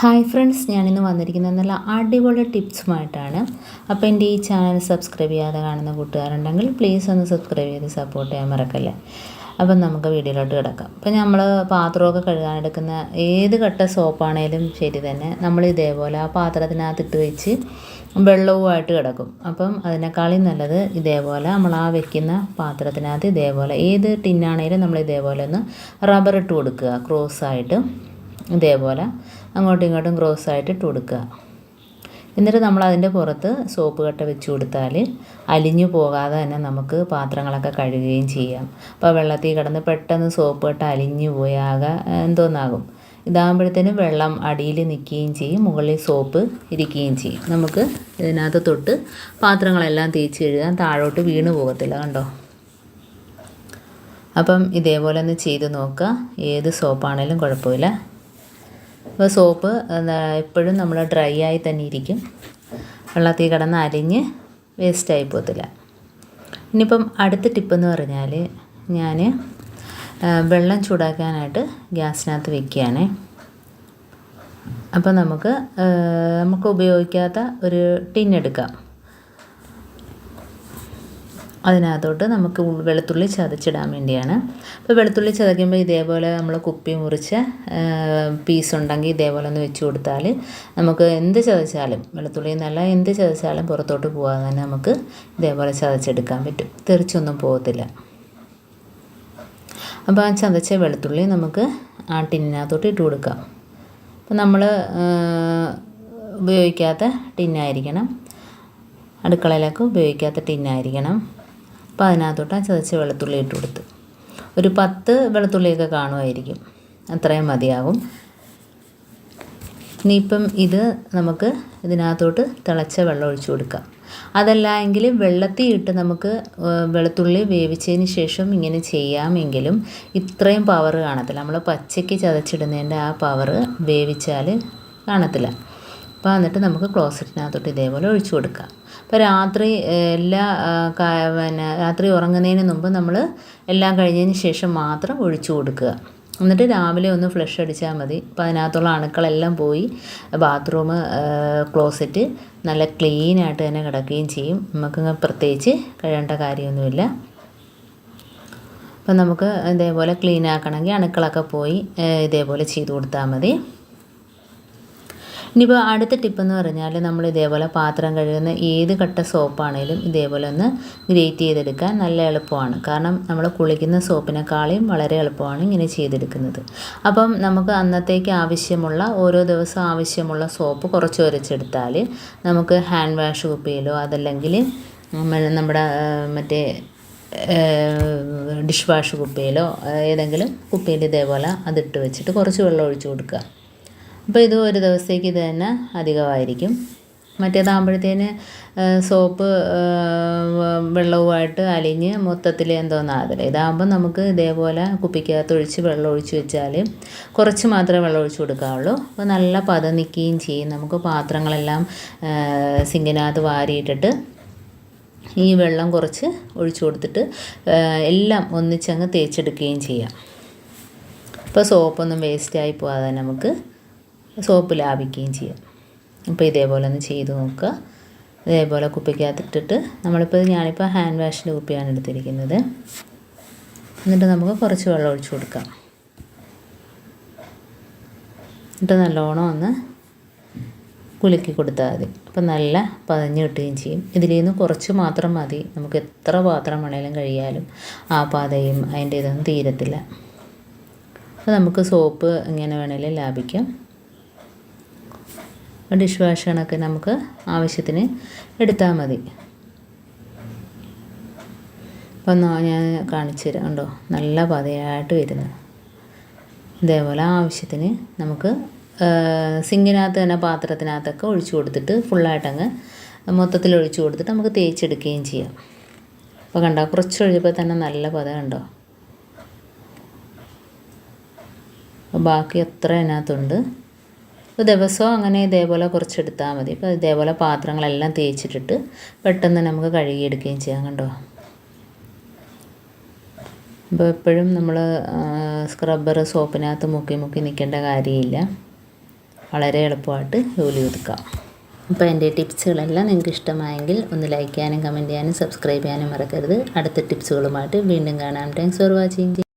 Hi friends ഞാനിന്ന് വന്നിരിക്കുന്നത് നല്ല അടിപൊളി ടിപ്സുമായിട്ടാണ്. അപ്പോൾ എന്റെ ഈ ചാനൽ സബ്സ്ക്രൈബ് ചെയ്യാതെ കാണുന്ന കൂട്ടുകാരുണ്ടെങ്കിൽ പ്ലീസ് ഒന്ന് സബ്സ്ക്രൈബ് ചെയ്ത് സപ്പോർട്ട് ചെയ്യാൻ മറക്കല്ലേ. അപ്പം നമുക്ക് വീഡിയോയിലോട്ട് കിടക്കാം. അപ്പം നമ്മൾ പാത്രമൊക്കെ കഴുകാനെടുക്കുന്ന ഏത് കട്ട സോപ്പാണേലും ശരി തന്നെ നമ്മൾ ഇതേപോലെ ആ പാത്രത്തിനകത്തിട്ട് വെച്ച് വെള്ളവുമായിട്ട് കിടക്കും. അപ്പം അതിനേക്കാളും നല്ലത് ഇതേപോലെ നമ്മൾ ആ വെക്കുന്ന പാത്രത്തിനകത്ത് ഇതേപോലെ ഏത് ടിന്നാണേലും നമ്മൾ ഇതേപോലെ ഒന്ന് റബ്ബർ ഇട്ട് കൊടുക്കുക. ക്രോസായിട്ട് ഇതേപോലെ അങ്ങോട്ടും ഇങ്ങോട്ടും ക്രോസ് ആയിട്ട് ഇട്ട് കൊടുക്കുക. എന്നിട്ട് നമ്മൾ അതിന്റെ പുറത്ത് സോപ്പ് കട്ട വെച്ച് കൊടുത്താൽ അലിഞ്ഞു പോകാതെ തന്നെ നമുക്ക് പാത്രങ്ങളൊക്കെ കഴുകുകയും ചെയ്യാം. അപ്പോൾ വെള്ളത്തിൽ കിടന്ന് പെട്ടെന്ന് സോപ്പ് കട്ട അലിഞ്ഞു പോയാകെ എന്തോന്നാകും. ഇതാകുമ്പോഴത്തേനും വെള്ളം അടിയിൽ നിൽക്കുകയും ചെയ്യും മുകളിൽ സോപ്പ് ഇരിക്കുകയും ചെയ്യും. നമുക്ക് ഇതിനകത്ത് തൊട്ട് പാത്രങ്ങളെല്ലാം തേച്ച് കഴുകാൻ താഴോട്ട് വീണ് പോകത്തില്ല കണ്ടോ? അപ്പം ഇതേപോലെ ഒന്ന് ചെയ്ത് നോക്കുക. ഏത് സോപ്പാണേലും കുഴപ്പമില്ല. അപ്പോൾ സോപ്പ് എപ്പോഴും നമ്മൾ ഡ്രൈ ആയി തന്നെ ഇരിക്കും. വെള്ളത്തിൽ കിടന്ന് അരിഞ്ഞ് വേസ്റ്റായി പോകത്തില്ല. ഇനിയിപ്പം അടുത്ത ടിപ്പെന്ന് പറഞ്ഞാൽ ഞാൻ വെള്ളം ചൂടാക്കാനായിട്ട് ഗ്യാസിനകത്ത് വെക്കുകയാണേ. അപ്പോൾ നമുക്ക് നമുക്ക് ഉപയോഗിക്കാത്ത ഒരു ടിൻ എടുക്കാം. അതിനകത്തോട്ട് നമുക്ക് വെളുത്തുള്ളി ചതച്ചിടാൻ വേണ്ടിയാണ്. അപ്പോൾ വെളുത്തുള്ളി ചതയ്ക്കുമ്പോൾ ഇതേപോലെ നമ്മൾ കുപ്പി മുറിച്ച് പീസ് ഉണ്ടെങ്കിൽ ഇതേപോലെ ഒന്ന് വെച്ച് കൊടുത്താൽ നമുക്ക് എന്ത് ചതച്ചാലും വെളുത്തുള്ളി നല്ല എന്ത് ചതച്ചാലും പുറത്തോട്ട് പോകാതെ തന്നെ നമുക്ക് ഇതേപോലെ ചതച്ചെടുക്കാൻ പറ്റും. തെറിച്ചൊന്നും പോകത്തില്ല. അപ്പോൾ ആ ചതച്ച വെളുത്തുള്ളി നമുക്ക് ആ ടിന്നിനകത്തോട്ട് ഇട്ട് കൊടുക്കാം. അപ്പോൾ നമ്മൾ ഉപയോഗിക്കാത്ത ടിന്നായിരിക്കണം. അടുക്കളയിലൊക്കെ ഉപയോഗിക്കാത്ത ടിന്നായിരിക്കണം. അപ്പോൾ അതിനകത്തോട്ട് ആ ചതച്ച വെളുത്തുള്ളി ഇട്ട് കൊടുത്ത്. ഒരു പത്ത് വെളുത്തുള്ളിയൊക്കെ കാണുമായിരിക്കും. അത്രയും മതിയാകും ഇനിയിപ്പം ഇത് നമുക്ക് ഇതിനകത്തോട്ട് തിളച്ച വെള്ളം ഒഴിച്ചു കൊടുക്കാം. അതല്ല എങ്കിൽ വെള്ളത്തിൽ ഇട്ട് നമുക്ക് വെളുത്തുള്ളി വേവിച്ചതിന് ശേഷം ഇങ്ങനെ ചെയ്യാമെങ്കിലും ഇത്രയും പവർ കാണത്തില്ല. നമ്മൾ പച്ചയ്ക്ക് ചതച്ചിടുന്നതിന്റെ ആ പവർ വേവിച്ചാൽ കാണത്തില്ല. അപ്പോൾ എന്നിട്ട് നമുക്ക് ക്ലോസറ്റിനകത്തോട്ട് ഇതേപോലെ ഒഴിച്ചു കൊടുക്കാം. അപ്പോൾ രാത്രി എല്ലാ പിന്നെ രാത്രി ഉറങ്ങുന്നതിന് മുമ്പ് നമ്മൾ എല്ലാം കഴിഞ്ഞതിന് ശേഷം മാത്രം ഒഴിച്ചു കൊടുക്കുക. എന്നിട്ട് രാവിലെ ഒന്ന് ഫ്ലഷ് അടിച്ചാൽ മതി. അപ്പോൾ അതിനകത്തുള്ള അണുക്കളെല്ലാം പോയി ബാത്റൂം ക്ലോസറ്റ് നല്ല ക്ലീനായിട്ട് തന്നെ കിടക്കുകയും ചെയ്യും. നമുക്ക് പ്രത്യേകിച്ച് കഴിയേണ്ട കാര്യമൊന്നുമില്ല. അപ്പോൾ നമുക്ക് ഇതേപോലെ ക്ലീൻ ആക്കണമെങ്കിൽ അണുക്കളൊക്കെ പോയി ഇതേപോലെ ചെയ്ത് കൊടുത്താൽ മതി. ഇനിയിപ്പോൾ അടുത്ത ടിപ്പെന്ന് പറഞ്ഞാൽ നമ്മൾ ഇതേപോലെ പാത്രം കഴുകുന്ന ഏത് കട്ട സോപ്പാണേലും ഇതേപോലെ ഒന്ന് ഗ്രേറ്റ് ചെയ്തെടുക്കാൻ നല്ല എളുപ്പമാണ്. കാരണം നമ്മൾ കുളിക്കുന്ന സോപ്പിനെക്കാളും വളരെ എളുപ്പമാണ് ഇങ്ങനെ ചെയ്തെടുക്കുന്നത്. അപ്പം നമുക്ക് അന്നത്തേക്ക് ആവശ്യമുള്ള ഓരോ ദിവസം ആവശ്യമുള്ള സോപ്പ് കുറച്ച് ഉരച്ചെടുത്താൽ നമുക്ക് ഹാൻഡ് വാഷ് കുപ്പിയിലോ അതല്ലെങ്കിൽ നമ്മുടെ മറ്റേ ഡിഷ് വാഷ് കുപ്പിയിലോ ഏതെങ്കിലും കുപ്പിയിൽ ഇതേപോലെ അതിട്ട് വെച്ചിട്ട് കുറച്ച് വെള്ളം ഒഴിച്ചു കൊടുക്കുക. അപ്പോൾ ഇത് ഒരു ദിവസത്തേക്ക് ഇത് തന്നെ അധികമായിരിക്കും. മറ്റേതാകുമ്പോഴത്തേന് സോപ്പ് വെള്ളവുമായിട്ട് അലിഞ്ഞ് മൊത്തത്തിൽ എന്തോന്നാകത്തില്ല ഇതാകുമ്പോൾ നമുക്ക് ഇതേപോലെ കുപ്പിക്കകത്ത് ഒഴിച്ച് വെള്ളം ഒഴിച്ച് വെച്ചാൽ കുറച്ച് മാത്രമേ വെള്ളം ഒഴിച്ച് കൊടുക്കാവുള്ളൂ. അപ്പോൾ നല്ല പത നിൽക്കുകയും ചെയ്യും. നമുക്ക് പാത്രങ്ങളെല്ലാം സിങ്കിനകത്ത് വാരിയിട്ടിട്ട് ഈ വെള്ളം കുറച്ച് ഒഴിച്ചു കൊടുത്തിട്ട് എല്ലാം ഒന്നിച്ചങ്ങ് തേച്ചെടുക്കുകയും ചെയ്യാം. അപ്പോൾ സോപ്പൊന്നും വേസ്റ്റായി പോകാതെ നമുക്ക് സോപ്പ് ലാഭിക്കുകയും ചെയ്യാം. അപ്പോൾ ഇതേപോലെ ഒന്ന് ചെയ്ത് നോക്കുക. ഇതേപോലെ കുപ്പിക്കകത്തിട്ടിട്ട് നമ്മളിപ്പോൾ ഞാനിപ്പോൾ ഹാൻഡ് വാഷിന്റെ കുപ്പിയാണ് എടുത്തിരിക്കുന്നത്. എന്നിട്ട് നമുക്ക് കുറച്ച് വെള്ളം ഒഴിച്ചു കൊടുക്കാം. എന്നിട്ട് നല്ലോണം ഒന്ന് കുലുക്കി കൊടുത്താൽ മതി. അപ്പം നല്ല പതഞ്ഞ് കിട്ടുകയും ചെയ്യും. ഇതിൽ നിന്ന് കുറച്ച് മാത്രം മതി. നമുക്ക് എത്ര പാത്രം വേണേലും കഴിയാലും ആ പാതയും അതിന്റെ ഇതൊന്നും തീരത്തില്ല. അപ്പോൾ നമുക്ക് സോപ്പ് എങ്ങനെ വേണേലും ലാഭിക്കാം. ഡിഷ് വാഷ് കണക്ക് നമുക്ക് ആവശ്യത്തിന് എടുത്താൽ മതി. അപ്പം ഞാൻ കാണിച്ചു തരാം കണ്ടോ? നല്ല പതയായിട്ട് വരുന്നത് ഇതേപോലെ ആവശ്യത്തിന് നമുക്ക് സിങ്കിനകത്ത് തന്നെ പാത്രത്തിനകത്തൊക്കെ ഒഴിച്ചു കൊടുത്തിട്ട് ഫുള്ളായിട്ടങ്ങ് മൊത്തത്തിൽ ഒഴിച്ചു കൊടുത്തിട്ട് നമുക്ക് തേച്ചെടുക്കുകയും ചെയ്യാം. അപ്പോൾ കണ്ടോ? കുറച്ച് ഒഴിച്ചപ്പോൾ തന്നെ നല്ല പത കണ്ടോ? ബാക്കി എത്ര അതിനകത്തുണ്ട്? അപ്പോൾ ദിവസവും അങ്ങനെ ഇതേപോലെ കുറച്ചെടുത്താൽ മതി. അപ്പോൾ ഇതേപോലെ പാത്രങ്ങളെല്ലാം തേച്ചിട്ടിട്ട് പെട്ടെന്ന് നമുക്ക് കഴുകിയെടുക്കുകയും ചെയ്യാം കണ്ടോ? അപ്പോൾ എപ്പോഴും നമ്മൾ സ്ക്രബ്ബർ സോപ്പിനകത്ത് മുക്കി മുക്കി നിൽക്കേണ്ട കാര്യമില്ല. വളരെ എളുപ്പമായിട്ട് ജോലി ഒതുക്കാം. അപ്പോൾ എന്റെ ടിപ്സുകളെല്ലാം നിങ്ങൾക്ക് ഇഷ്ടമായെങ്കിൽ ഒന്ന് ലൈക്ക് ചെയ്യാനും കമന്റ് ചെയ്യാനും സബ്സ്ക്രൈബ് ചെയ്യാനും മറക്കരുത്. അടുത്ത ടിപ്സുകളുമായിട്ട് വീണ്ടും കാണാം. Thanks for watching